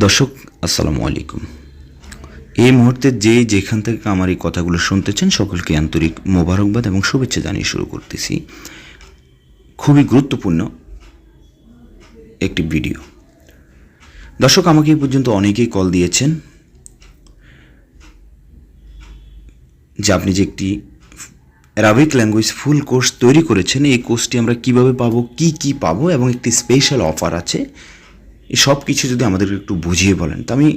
দর্শক, আসসালামু আলাইকুম। এই মুহূর্তে যে যেখান থেকে আমার এই কথাগুলো শুনতেছেন, সকলকে আন্তরিক মোবারকবাদ এবং শুভেচ্ছা জানিয়ে শুরু করতেছি। খুবই গুরুত্বপূর্ণ একটি ভিডিও। দর্শক, আমাকে এই পর্যন্ত অনেকেই কল দিয়েছেন যে আপনি যে একটি অ্যারাবিক ল্যাঙ্গুয়েজ ফুল কোর্স তৈরি করেছেন, এই কোর্সটি আমরা কীভাবে পাবো, কি কি পাবো এবং একটি স্পেশাল অফার আছে। এই সব কিছু যদি আমাদেরকে একটু বুঝিয়ে বলেন, তো আমি,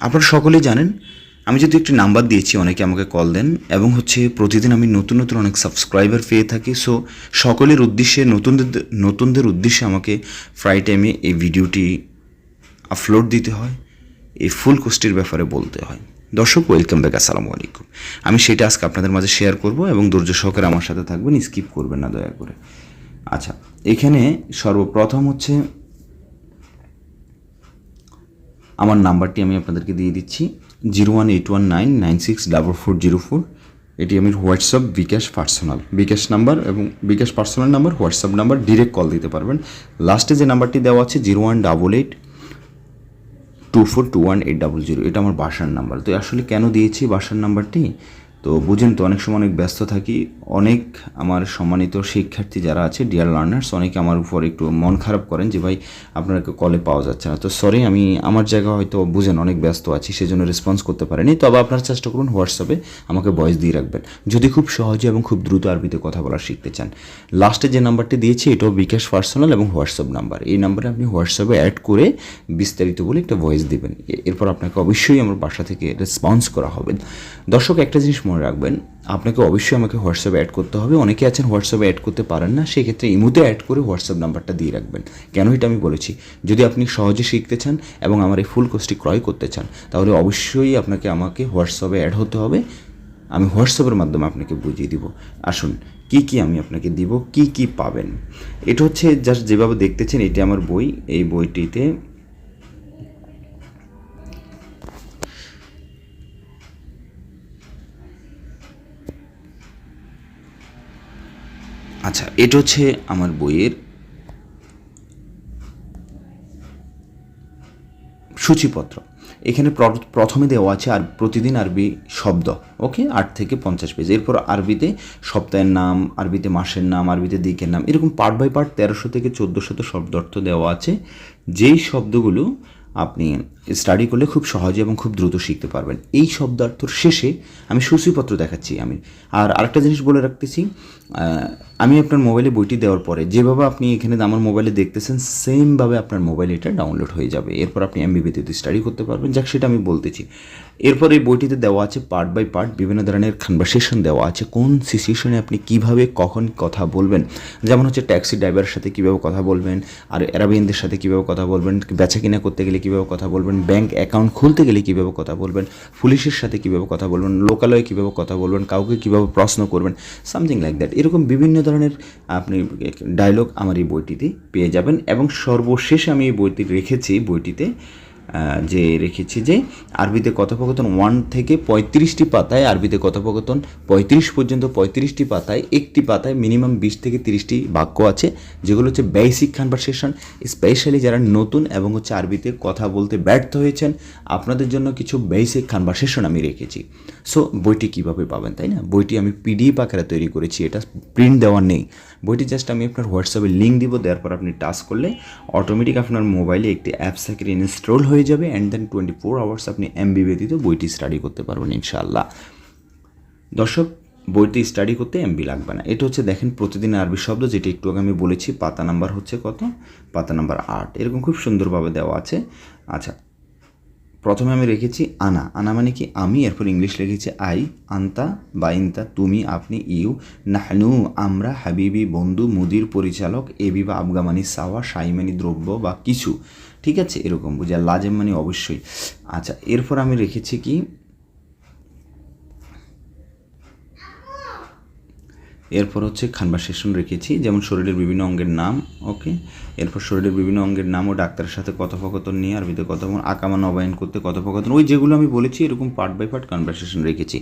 আপনারা সকলেই জানেন, আমি যদি একটি নাম্বার দিয়েছি, অনেকে আমাকে কল দেন, এবং হচ্ছে প্রতিদিন আমি নতুন নতুন অনেক সাবস্ক্রাইবার পেয়ে থাকি সো সকলের উদ্দেশ্যে, নতুনদের নতুনদের উদ্দেশ্যে আমাকে ফ্রাই টাইমে এই ভিডিওটি আপলোড দিতে হয়, এই ফুল কোর্সটির ব্যাপারে বলতে হয়। দর্শক ওয়েলকাম ব্যাক আসসালামু আলাইকুম। আমি সেটা আজকে আপনাদের মাঝে শেয়ার করব, এবং ধৈর্য সহকারে আমার সাথে থাকবেন স্কিপ করবেন না, দয়া করে। আচ্ছা এখানে সর্বপ্রথম হচ্ছে আমার নাম্বারটি আমি আপনাদেরকে দিয়ে দিচ্ছি zero one eight one nine nine six double four zero four. এটি আমি WhatsApp bKash personal. BKash number এবং bKash personal number, WhatsApp number direct call দিতে পারবেন। লাস্টে যে নাম্বারটি দেওয়া আছে zero one double eight two four two one eight double zero. এটা আমার বাসার নাম্বার। তো আসলে কেন দিয়েছি বাসার নাম্বারটি? তো বুঝেন তো, অনেক সময় অনেক ব্যস্ত থাকি, অনেক আমার সম্মানিত শিক্ষার্থী যারা আছে ডিয়ার লার্নার্স অনেকে আমার উপর একটু মন খারাপ করেন যে, ভাই আপনাকে কলে পাওয়া যাচ্ছে না। তো সরি আমি আমার জায়গা হয়তো বুঝেন অনেক ব্যস্ত আছি, সেজন্য রেসপন্স করতে পারিনি। তবে আপনারা চেষ্টা করুন হোয়াটসঅ্যাপে আমাকে ভয়েস দিয়ে রাখবেন। যদি খুব সহজে এবং খুব দ্রুত আরবিতে কথা বলা শিখতে চান। লাস্টে যে নাম্বারটি দিয়েছি, এটাও বিকাশ পার্সোনাল এবং হোয়াটসঅ্যাপ নাম্বার এই নাম্বারে আপনি হোয়াটসঅ্যাপে অ্যাড করে বিস্তারিত বলে একটা ভয়েস দিবেন। এরপর আপনাকে অবশ্যই আমার বাসা থেকে রেসপন্স করা হবে। দর্শক, একটা জিনিস মনে রাখবেন, আপনাকে অবশ্যই আমাকে হোয়াটসঅ্যাপে অ্যাড করতে হবে। অনেকে আছেন হোয়াটসঅ্যাপে অ্যাড করতে পারেন না, সেক্ষেত্রে ইমুতে অ্যাড করে হোয়াটসঅ্যাপ নাম্বারটা দিয়ে রাখবেন। কেন এটা আমি বলেছি? যদি আপনি সহজে শিখতে চান এবং আমার এই ফুল কোর্সটি ক্রয় করতে চান, তাহলে অবশ্যই আপনাকে আমাকে হোয়াটসঅ্যাপে অ্যাড হতে হবে। আমি হোয়াটসঅ্যাপের মাধ্যমে আপনাকে বুঝিয়ে দিব। আসুন, কি কি আমি আপনাকে দিব, কি কি পাবেন? এটা হচ্ছে জাস্ট যেভাবে দেখতেছেন, এটি আমার বই। এই বইটিতে আচ্ছা এটা হচ্ছে আমার বইয়ের সূচিপত্র। এখানে প্র- প্রথমে দেওয়া আছে আর প্রতিদিন আরবি শব্দ, ওকে? আট থেকে পঞ্চাশ পেজ। এরপর আরবিতে সপ্তাহের নাম, আরবিতে মাসের নাম, আরবিতে দিকের নাম, এরকম পার্ট বাই পার্ট তেরোশো থেকে চোদ্দোশত শব্দার্থ দেওয়া আছে। যেই শব্দগুলো আপনি স্টাডি করলে খুব সহজে এবং খুব দ্রুত শিখতে পারবেন। এই শব্দার্থর শেষে আমি সূচিপত্র দেখাচ্ছি আমি। আর আরেকটা জিনিস বলে রাখতেছি আমি আপনার মোবাইলে বইটি দেওয়ার পরে যেভাবে আপনি এখানে আমার মোবাইলে দেখতেছেন সেমভাবে আপনার মোবাইলে এটা ডাউনলোড হয়ে যাবে। এরপর আপনি এমবি ব্যতীত স্টাডি করতে পারবেন। যাক, সেটা আমি বলতেছি। এরপর এই বইটিতে দেওয়া আছে পার্ট বাই পার্ট বিভিন্ন ধরনের কনভারসেশন দেওয়া আছে। কোন সিচুয়েশনে আপনি কীভাবে, কখন কথা বলবেন? যেমন হচ্ছে ট্যাক্সি ড্রাইভারের সাথে কীভাবে কথা বলবেন? আর অ্যারাবিয়ানদের সাথে কীভাবে কথা বলবেন? বেচা কিনা করতে গেলে কীভাবে কথা বলবেন? ব্যাংক অ্যাকাউন্ট খুলতে গেলে কীভাবে কথা বলবেন? পুলিশের সাথে কীভাবে কথা বলবেন? লোকালয়ে কীভাবে কথা বলবেন? কাউকে কীভাবে প্রশ্ন করবেন? সামথিং লাইক দ্যাট এরকম বিভিন্ন ধরনের আপনি ডায়লগ আমার এই বইটিতে পেয়ে যাবেন এবং সর্বশেষ আমি এই বইটি রেখেছি বইটিতে। যে রেখেছি যে আরবিতে কথোপকথন ওয়ান থেকে পঁয়ত্রিশটি পাতায়, আরবিতে কথোপকথন পঁয়ত্রিশ পর্যন্ত পঁয়ত্রিশটি পাতায়, একটি পাতায় মিনিমাম বিশ থেকে তিরিশটি বাক্য আছে, যেগুলো হচ্ছে বেসিক কনভারসেশন স্পেশালি যারা নতুন এবং হচ্ছে আরবিতে কথা বলতে ব্যর্থ হয়েছেন, আপনাদের জন্য কিছু বেসিক কনভারসেশন আমি রেখেছি। সো বইটি কীভাবে পাবেন, তাই না? বইটি আমি পিডিএফ আকারে তৈরি করেছি, এটা প্রিন্ট দেওয়া নেই। বইটি জাস্ট আমি আপনার হোয়াটসঅ্যাপে লিঙ্ক দিব, দেওয়ার পর আপনি টাচ করলে অটোমেটিক আপনার মোবাইলে একটি অ্যাপস থেকে ইনস্টল হয়ে যাবে and then twenty four hours আপনি এমবি ব্যতীত বইটি স্টাডি করতে পারবেন ইনশাআল্লাহ। দর্শক, বইটি স্টাডি করতে এমবি লাগবে না। এটা হচ্ছে দেখেন প্রতিদিন আরবি শব্দ যেটি একটু আগে আমি বলেছি, পাতা নাম্বার হচ্ছে কত? পাতা নাম্বার আট। এরকম খুব সুন্দরভাবে দেওয়া আছে। আচ্ছা প্রথমে আমি রেখেছি আনা। আনা মানে কি? আমি, এরপর ইংলিশ লিখেছি আই, আন্তা, বা ইন্তা, তুমি, আপনি, ইউ, নাহনু, আমরা, হাবিবি, বন্ধু, মুদির, পরিচালক, এবি, বা আবগা সাওয়া সাই মানে দ্রব্য, বা কিছু। ঠিক আছে? এরকম বুঝা। লাজেম মানে অবশ্যই। আচ্ছা এরপর আমি রেখেছি কি? এরপর হচ্ছে কনভারসেশন রেখেছি, যেমন শরীরের বিভিন্ন অঙ্গের নাম, ওকে? এরপর শরীরের বিভিন্ন অঙ্গের নাম ও ডাক্তারের সাথে কথোপকথন নিয়ে, আরবিতে কথা বলুন আকামা নবায়ন করতে কথোপকথন, ওই যেগুলো আমি বলেছি, এরকম পার্ট বাই পার্ট কনভারসেশন রেখেছি।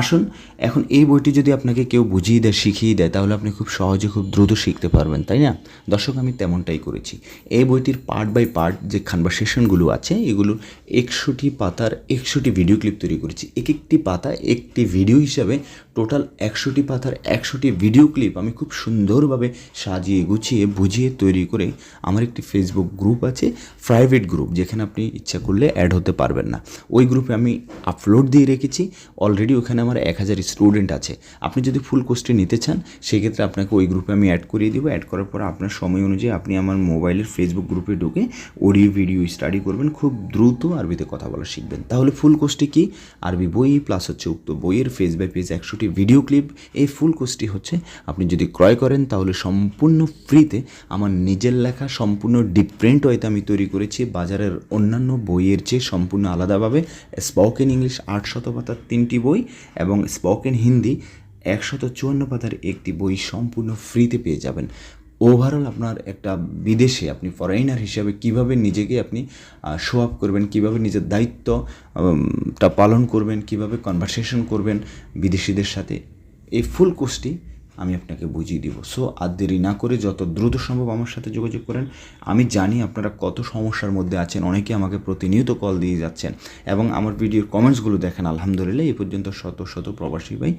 আসুন, এখন এই বইটি যদি আপনাকে কেউ বুঝিয়ে দেয়, শিখিয়ে দেয়, তাহলে আপনি খুব সহজে, খুব দ্রুত শিখতে পারবেন, তাই না? দর্শক, আমি তেমনটাই করেছি। এই বইটির পার্ট বাই পার্ট যে কনভারসেশনগুলো আছে, এগুলোর একশোটি পাতার একশোটি ভিডিও ক্লিপ তৈরি করেছি। এক একটি পাতা একটি ভিডিও হিসাবে টোটাল একশোটি পাতার একশোটি ভিডিও ক্লিপ আমি খুব সুন্দরভাবে সাজিয়ে গুছিয়ে, বুঝিয়ে তৈরি করে আমার একটি ফেসবুক গ্রুপ আছে প্রাইভেট গ্রুপ যেখানে আপনি ইচ্ছা করলে অ্যাড হতে পারবেন না। ওই গ্রুপে আমি আপলোড দিয়ে রেখেছি অলরেডি ওখানে আমার এক হাজার স্টুডেন্ট আছে। আপনি যদি ফুল কোর্সটি নিতে চান, সেক্ষেত্রে আপনাকে ওই গ্রুপে আমি অ্যাড করিয়ে দিব। অ্যাড করার পর আপনার সময় অনুযায়ী আপনি আমার মোবাইলের ফেসবুক গ্রুপে ঢুকে অডিও ভিডিও স্টাডি করবেন, খুব দ্রুত আরবিতে কথা বলা শিখবেন। তাহলে ফুল কোর্সটি কি? আরবি বই প্লাস হচ্ছে উক্ত বইয়ের পেজ বাই পেজ একশোটি ভিডিও ক্লিপ এই ফুল কোর্সটি হচ্ছে, আপনি যদি ক্রয় করেন তাহলে সম্পূর্ণ ফ্রিতে আমার নিজের লেখা সম্পূর্ণ ডিফারেন্ট ওয়েতে আমি তৈরি করেছি, বাজারের অন্যান্য বইয়ের চেয়ে সম্পূর্ণ আলাদাভাবে স্পোকেন ইংলিশ আটশত পাতার তিনটি বই এবং স্পোকেন হিন্দি একশত চুয়ান্ন পাতার একটি বই সম্পূর্ণ ফ্রিতে পেয়ে যাবেন। ওভারঅল আপনার একটা বিদেশে আপনি ফরেনার হিসাবে কীভাবে নিজেকে আপনি শো আপ করবেন, কীভাবে নিজের দায়িত্বটা পালন করবেন, কীভাবে কনভারসেশন করবেন বিদেশিদের সাথে, এই ফুল কোর্সটি আমি আপনাকে বুঝিয়ে দিব। সো আর দেরি না করে যত দ্রুত সম্ভব আমার সাথে যোগাযোগ করেন। আমি জানি আপনারা কত সমস্যার মধ্যে আছেন, অনেকে আমাকে প্রতিনিয়ত কল দিয়ে যাচ্ছেন এবং আমার ভিডিওর কমেন্টসগুলো দেখেন, আলহামদুলিল্লাহ, এই পর্যন্ত শত শত প্রবাসী ভাই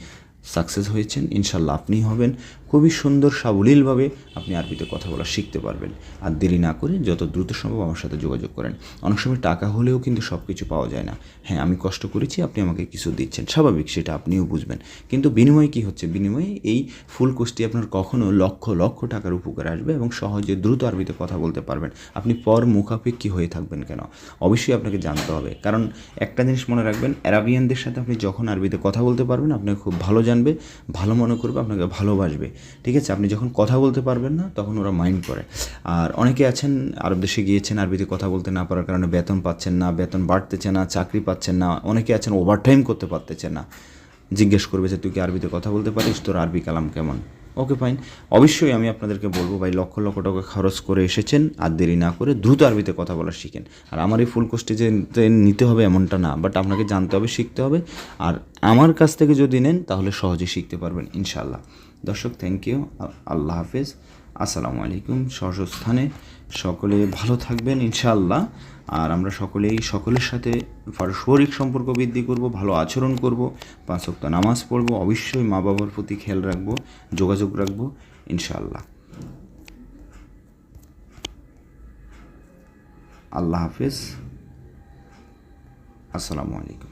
সাকসেস হয়েছেন, ইনশাল্লাহ আপনি হবেন। খুবই সুন্দর, সাবলীলভাবে আপনি আরবিতে কথা বলা শিখতে পারবেন। আর দেরি না করে যত দ্রুত সম্ভব আমার সাথে যোগাযোগ করেন। অনেক সময় টাকা হলেও কিন্তু সব কিছু পাওয়া যায় না। হ্যাঁ আমি কষ্ট করেছি, আপনি আমাকে কিছু দিচ্ছেন। স্বাভাবিক, সেটা আপনিও বুঝবেন। কিন্তু বিনিময়ে কী হচ্ছে? বিনিময়ে এই ফুল কোর্সটি আপনার কখনও লক্ষ লক্ষ টাকার উপকার আসবে এবং সহজে দ্রুত আরবিতে কথা বলতে পারবেন। আপনি পর মুখাপেক্ষী হয়ে থাকবেন কেন? অবশ্যই আপনাকে জানতে হবে। কারণ একটা জিনিস মনে রাখবেন, অ্যারাবিয়ানদের সাথে আপনি যখন আরবিতে কথা বলতে পারবেন, আপনাকে খুব ভালো জানবে, ভালো মনে করবে, আপনাকে ভালোবাসবে। ঠিক আছে? আপনি যখন কথা বলতে পারবেন না, তখন ওরা মাইন্ড করে। আর অনেকে আছেন, আরব দেশে গিয়েছেন, আরবিতে কথা বলতে না পারার কারণে বেতন পাচ্ছেন না, বেতন বাড়তেছে না, চাকরি পাচ্ছেন না। অনেকে আছেন ওভারটাইম করতে পারতেছে না। জিজ্ঞেস করবে যে, তুই কি আরবিতে কথা বলতে পারিস? তোর আরবি কালাম কেমন? ওকে ফাইন অবশ্যই আমি আপনাদেরকে বলব, ভাই, লক্ষ লক্ষ টাকা খরচ করে এসেছেন, আর দেরি না করে দ্রুত আরবিতে কথা বলা শিখেন। আর আমার এই ফুল কোর্সটি যে নিতে হবে এমনটা না বাট আপনাকে জানতে হবে, শিখতে হবে। আর আমার কাছ থেকে যদি নেন, তাহলে সহজে শিখতে পারবেন ইনশাল্লাহ দর্শক থ্যাংক ইউ আল্লাহ হাফেজ। আসসালামু আলাইকুম স্বস্থানে সকলে ভালো থাকবেন ইনশাআল্লাহ। আর আমরা সকলেই সকলের সাথে পারস্পরিক সম্পর্ক বৃদ্ধি করব, ভালো আচরণ করব, পাঁচ ওয়াক্ত নামাজ পড়ব, অবশ্যই মা বাবার প্রতি খেয়াল রাখব, যোগাযোগ রাখব, ইনশাআল্লাহ। আল্লাহ হাফেজ। আসসালামু আলাইকুম।